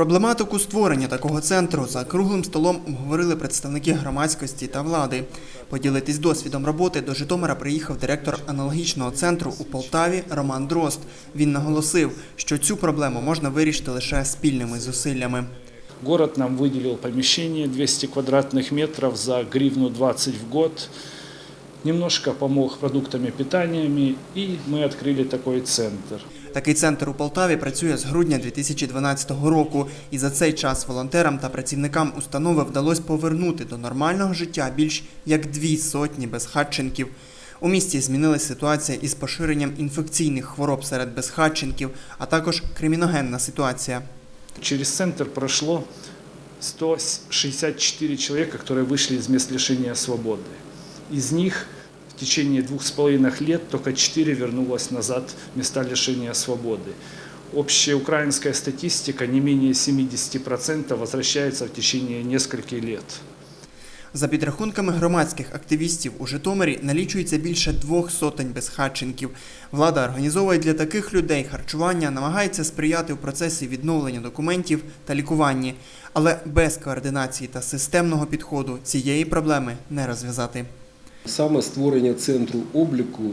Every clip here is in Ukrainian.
Проблематику створення такого центру за круглим столом обговорили представники громадськості та влади. Поділитись досвідом роботи до Житомира приїхав директор аналогічного центру у Полтаві Роман Дрозд. Він наголосив, що цю проблему можна вирішити лише спільними зусиллями. Город нам выделил помещение 200 квадратных метров за гривну 20 в год. Немножко помог продуктами питаниями, и мы открыли такой центр. Такий центр у Полтаві працює з грудня 2012 року, і за цей час волонтерам та працівникам установи вдалося повернути до нормального життя більш як дві сотні безхатченків. У місті змінилася ситуація із поширенням інфекційних хвороб серед безхатченків, а також криміногенна ситуація. Через центр прошло 164 человека, которые вышли из мест лишения свободы. Из них в течение двух с половиной лет только 4 вернулось назад в места лишения свободы. Общеукраинская статистика не менее 70% возвращается в течение нескольких лет. За підрахунками громадських активістів у Житомирі налічується більше двох сотень безхатченків. Влада організовує для таких людей харчування, намагається сприяти у процесі відновлення документів та лікуванні, але без координації та системного підходу цієї проблеми не розв'язати. Саме створення центру обліку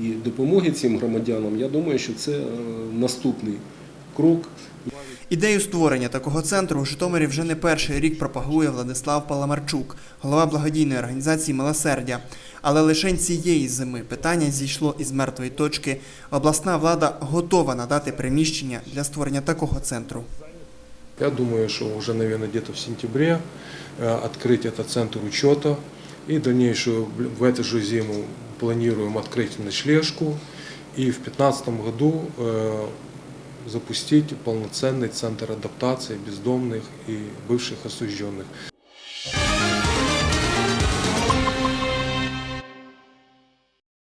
і допомоги цим громадянам, я думаю, що це е, наступний крок. Ідею створення такого центру у Житомирі вже не перший рік пропагує Владислав Паламарчук, голова благодійної організації Милосердя. Але лише цієї зими питання зійшло із мертвої точки. Обласна влада готова надати приміщення для створення такого центру. Я думаю, что уже, наверное, где-то в сентябре э, открыть этот центр учета. И дальнейшую в эту же зиму планируем открыть ночлежку. И в 2015 году э, запустить полноценный центр адаптации бездомных и бывших осужденных.